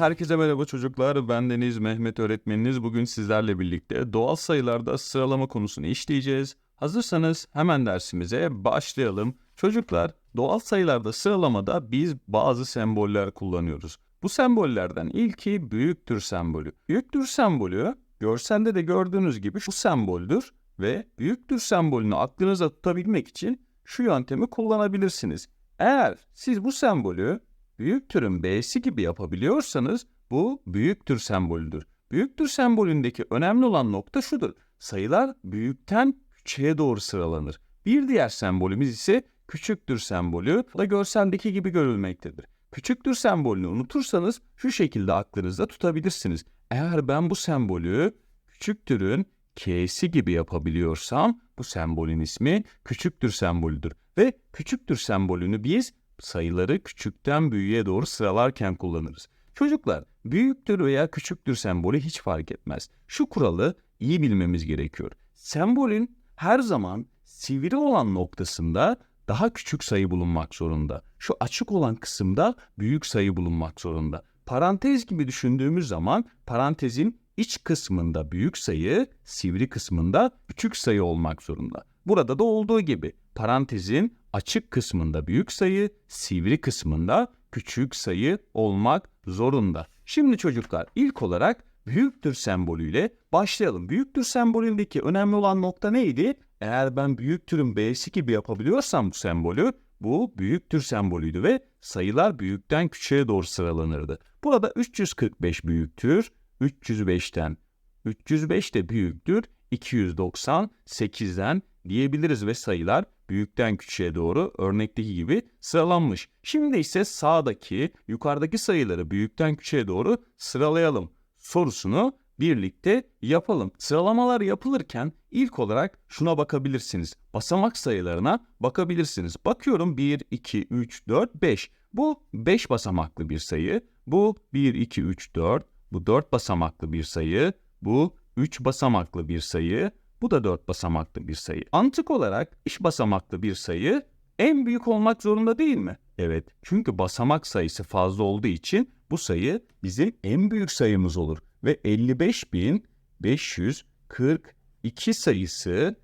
Herkese merhaba çocuklar. Ben Deniz Mehmet öğretmeniniz. Bugün sizlerle birlikte doğal sayılarda sıralama konusunu işleyeceğiz. Hazırsanız hemen dersimize başlayalım. Çocuklar, doğal sayılarda sıralamada biz bazı semboller kullanıyoruz. Bu sembollerden ilki büyüktür sembolü. Büyüktür sembolü görselde de gördüğünüz gibi şu semboldür ve büyüktür sembolünü aklınıza tutabilmek için şu yöntemi kullanabilirsiniz. Eğer siz bu sembolü büyüktürün B'si gibi yapabiliyorsanız bu büyüktür sembolüdür. Büyüktür sembolündeki önemli olan nokta şudur. Sayılar büyükten küçüğe doğru sıralanır. Bir diğer sembolümüz ise küçüktür sembolü. Da görseldeki gibi görülmektedir. Küçüktür sembolünü unutursanız şu şekilde aklınızda tutabilirsiniz. Eğer ben bu sembolü küçüktürün K'si gibi yapabiliyorsam bu sembolün ismi küçüktür sembolüdür. Ve küçüktür sembolünü biz sayıları küçükten büyüğe doğru sıralarken kullanırız. Çocuklar, büyüktür veya küçüktür sembolü hiç fark etmez. Şu kuralı iyi bilmemiz gerekiyor. Sembolün her zaman sivri olan noktasında daha küçük sayı bulunmak zorunda. Şu açık olan kısımda büyük sayı bulunmak zorunda. Parantez gibi düşündüğümüz zaman parantezin iç kısmında büyük sayı, sivri kısmında küçük sayı olmak zorunda. Burada da olduğu gibi parantezin açık kısmında büyük sayı, sivri kısmında küçük sayı olmak zorunda. Şimdi çocuklar ilk olarak büyüktür sembolüyle başlayalım. Büyüktür sembolündeki önemli olan nokta neydi? Eğer ben büyüktürün B'si gibi yapabiliyorsam bu sembolü bu büyüktür sembolüydü ve sayılar büyükten küçüğe doğru sıralanırdı. Burada 345 büyüktür, 305'ten 305 de büyüktür, 298'den diyebiliriz ve sayılar büyükten küçüğe doğru örnekteki gibi sıralanmış. Şimdi ise sağdaki, yukarıdaki sayıları büyükten küçüğe doğru sıralayalım sorusunu birlikte yapalım. Sıralamalar yapılırken ilk olarak şuna bakabilirsiniz. Basamak sayılarına bakabilirsiniz. Bakıyorum 1, 2, 3, 4, 5. Bu 5 basamaklı bir sayı. Bu 1, 2, 3, 4. Bu 4 basamaklı bir sayı. Bu 3 basamaklı bir sayı. Bu da 4 basamaklı bir sayı. Antık olarak iş basamaklı bir sayı en büyük olmak zorunda değil mi? Evet. Çünkü basamak sayısı fazla olduğu için bu sayı bizim en büyük sayımız olur. Ve 55.542 sayısı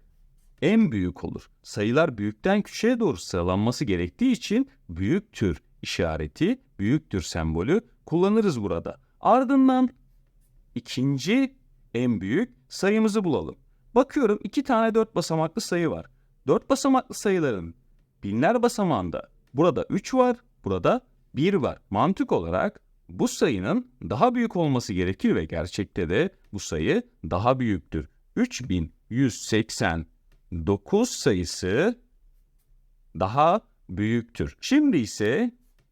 en büyük olur. Sayılar büyükten küçüğe doğru sıralanması gerektiği için büyüktür işareti, büyüktür sembolü kullanırız burada. Ardından ikinci en büyük sayımızı bulalım. Bakıyorum iki tane dört basamaklı sayı var. Dört basamaklı sayıların binler basamağında burada 3 var, burada 1 var. Mantık olarak bu sayının daha büyük olması gerekir ve gerçekte de bu sayı daha büyüktür. 3189 sayısı daha büyüktür. Şimdi ise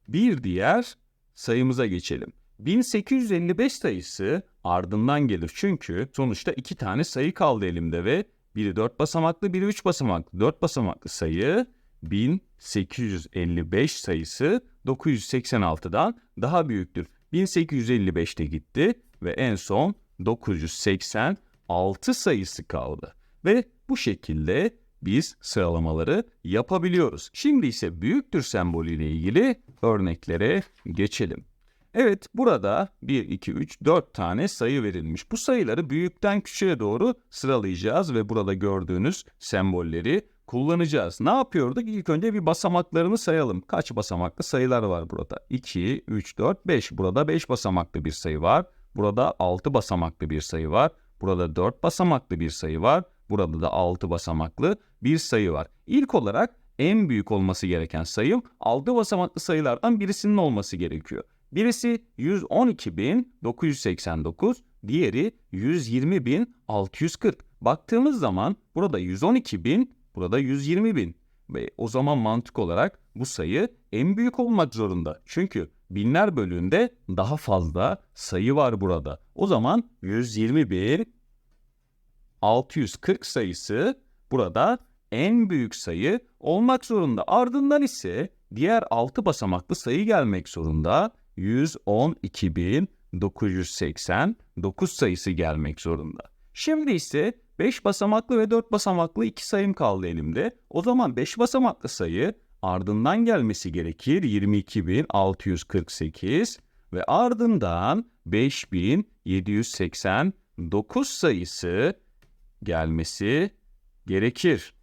bir diğer sayımıza geçelim. 1855 sayısı ardından gelir çünkü sonuçta iki tane sayı kaldı elimde ve biri 4 basamaklı biri 3 basamaklı. 4 basamaklı sayı 1855 sayısı 986'dan daha büyüktür. 1855 de gitti ve en son 986 sayısı kaldı. Ve bu şekilde biz sıralamaları yapabiliyoruz. Şimdi ise büyüktür sembolüyle ilgili örneklere geçelim. Evet burada 1, 2, 3, 4 tane sayı verilmiş. Bu sayıları büyükten küçüğe doğru sıralayacağız ve burada gördüğünüz sembolleri kullanacağız. Ne yapıyorduk? İlk önce bir basamaklarını sayalım. Kaç basamaklı sayılar var burada? 2, 3, 4, 5. Burada 5 basamaklı bir sayı var. Burada 6 basamaklı bir sayı var. Burada 4 basamaklı bir sayı var. Burada da 6 basamaklı bir sayı var. İlk olarak en büyük olması gereken sayım 6 basamaklı sayılardan birisinin olması gerekiyor. Birisi 112.989, diğeri 120.640. Baktığımız zaman burada 112.000, burada 120.000. Ve o zaman mantık olarak bu sayı en büyük olmak zorunda. Çünkü binler bölüğünde daha fazla sayı var burada. O zaman 121.640 sayısı burada en büyük sayı olmak zorunda. Ardından ise diğer 6 basamaklı sayı gelmek zorunda. 112.989 sayısı gelmek zorunda. Şimdi ise 5 basamaklı ve 4 basamaklı iki sayım kaldı elimde. O zaman 5 basamaklı sayı ardından gelmesi gerekir. 22.648 ve ardından 5789 sayısı gelmesi gerekir.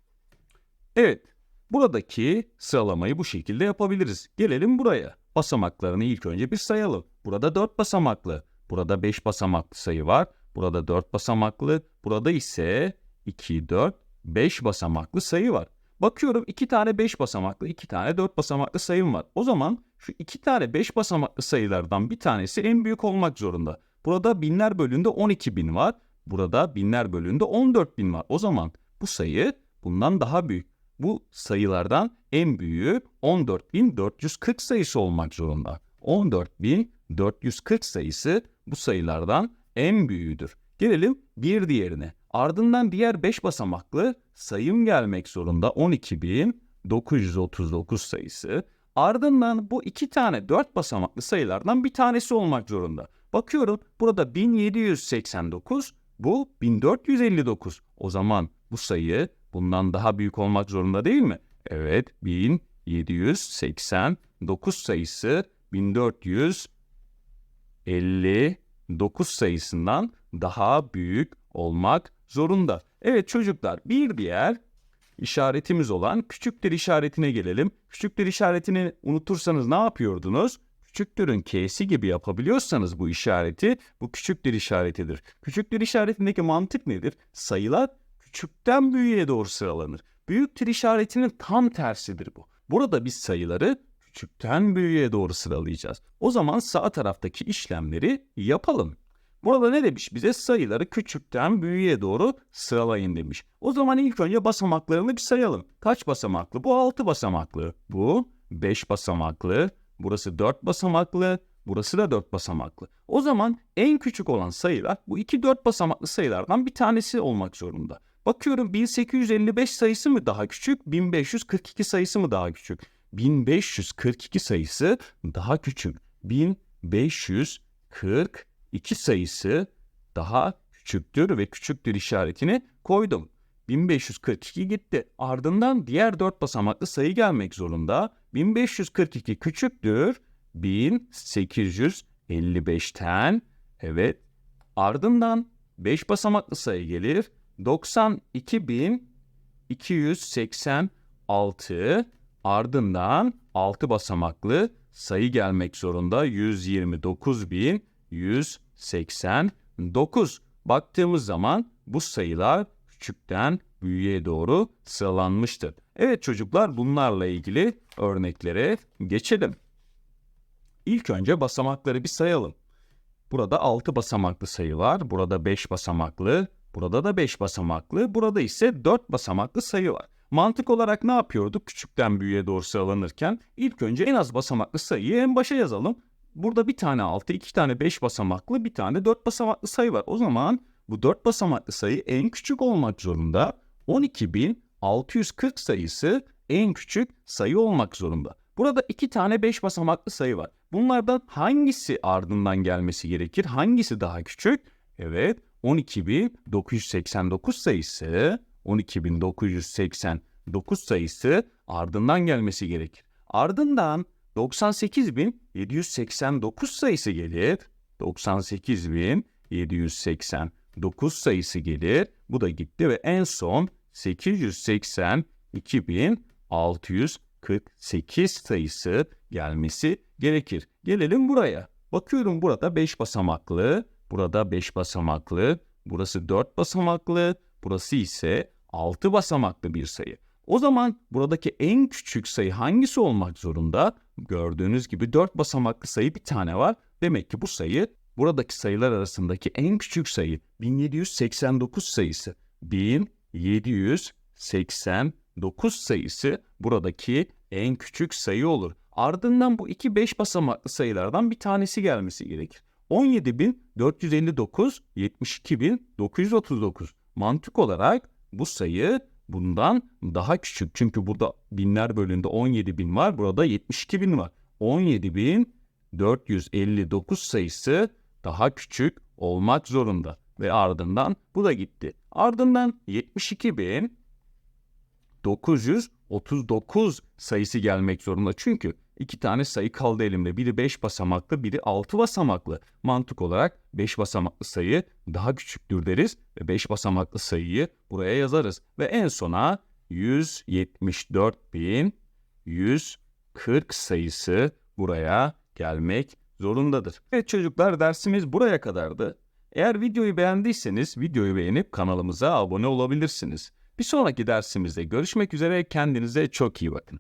Evet, buradaki sıralamayı bu şekilde yapabiliriz. Gelelim buraya. Basamaklarını ilk önce bir sayalım. Burada 4 basamaklı, burada 5 basamaklı sayı var. Burada 4 basamaklı, burada ise 2, 4, 5 basamaklı sayı var. Bakıyorum 2 tane 5 basamaklı, 2 tane 4 basamaklı sayım var. O zaman şu 2 tane 5 basamaklı sayılardan bir tanesi en büyük olmak zorunda. Burada binler bölüğünde 12 bin var. Burada binler bölüğünde 14 bin var. O zaman bu sayı bundan daha büyük. Bu sayılardan en büyüğü 14.440 sayısı olmak zorunda. 14.440 sayısı bu sayılardan en büyüğüdür. Gelelim bir diğerine. Ardından diğer 5 basamaklı sayım gelmek zorunda 12.939 sayısı. Ardından bu iki tane 4 basamaklı sayılardan bir tanesi olmak zorunda. Bakıyorum burada 1789, bu 1459. O zaman bu sayı bundan daha büyük olmak zorunda değil mi? Evet, 1789 sayısı 1459 sayısından daha büyük olmak zorunda. Evet çocuklar, bir diğer işaretimiz olan küçüktür işaretine gelelim. Küçüktür işaretini unutursanız ne yapıyordunuz? Küçüktürün K'si gibi yapabiliyorsanız bu işareti, bu küçüktür işaretidir. Küçüktür işaretindeki mantık nedir? Sayılar küçükten büyüğe doğru sıralanır. Büyüktür işaretinin tam tersidir bu. Burada biz sayıları küçükten büyüğe doğru sıralayacağız. O zaman sağ taraftaki işlemleri yapalım. Burada ne demiş bize? Sayıları küçükten büyüğe doğru sıralayın demiş. O zaman ilk önce basamaklarını bir sayalım. Kaç basamaklı? Bu 6 basamaklı. Bu 5 basamaklı. Burası 4 basamaklı. Burası da 4 basamaklı. O zaman en küçük olan sayılar bu iki 4 basamaklı sayılardan bir tanesi olmak zorunda. Bakıyorum 1855 sayısı mı daha küçük, 1542 sayısı mı daha küçük? 1542 sayısı daha küçük. 1542 sayısı daha küçüktür ve küçüktür işaretini koydum. 1542 gitti. Ardından diğer 4 basamaklı sayı gelmek zorunda. 1542 küçüktür. 1855'ten evet. Ardından 5 basamaklı sayı gelir. 92.286 ardından 6 basamaklı sayı gelmek zorunda 129.189. Baktığımız zaman bu sayılar küçükten büyüğe doğru sıralanmıştır. Evet çocuklar bunlarla ilgili örneklere geçelim. İlk önce basamakları bir sayalım. Burada 6 basamaklı sayı var. Burada 5 basamaklı, Burada da 5 basamaklı, burada ise 4 basamaklı sayı var. Mantık olarak ne yapıyorduk küçükten büyüğe doğru sıralanırken? İlk önce en az basamaklı sayıyı en başa yazalım. Burada bir tane 6, iki tane 5 basamaklı, bir tane 4 basamaklı sayı var. O zaman bu 4 basamaklı sayı en küçük olmak zorunda. 12.640 sayısı en küçük sayı olmak zorunda. Burada iki tane 5 basamaklı sayı var. Bunlardan hangisi ardından gelmesi gerekir? Hangisi daha küçük? Evet, 12.989 sayısı 12.989 sayısı ardından gelmesi gerekir. Ardından 98.789 sayısı gelir. 98.789 sayısı gelir. Bu da gitti ve en son 882.648 sayısı gelmesi gerekir. Gelelim buraya. Bakıyorum burada 5 basamaklı, Burada 5 basamaklı, burası 4 basamaklı, burası ise 6 basamaklı bir sayı. O zaman buradaki en küçük sayı hangisi olmak zorunda? Gördüğünüz gibi 4 basamaklı sayı bir tane var. Demek ki bu sayı buradaki sayılar arasındaki en küçük sayı 1789 sayısı. 1789 sayısı buradaki en küçük sayı olur. Ardından bu iki 5 basamaklı sayılardan bir tanesi gelmesi gerekir. 17.459, 72.939. Mantık olarak bu sayı bundan daha küçük. Çünkü burada binler bölümünde 17.000 var. Burada 72.000 var. 17.459 sayısı daha küçük olmak zorunda. Ve ardından bu da gitti. Ardından 72.939 sayısı gelmek zorunda. Çünkü iki tane sayı kaldı elimde. Biri 5 basamaklı, biri 6 basamaklı. Mantık olarak 5 basamaklı sayı daha küçüktür deriz ve 5 basamaklı sayıyı buraya yazarız. Ve en sona 174.140 sayısı buraya gelmek zorundadır. Evet çocuklar dersimiz buraya kadardı. Eğer videoyu beğendiyseniz videoyu beğenip kanalımıza abone olabilirsiniz. Bir sonraki dersimizde görüşmek üzere kendinize çok iyi bakın.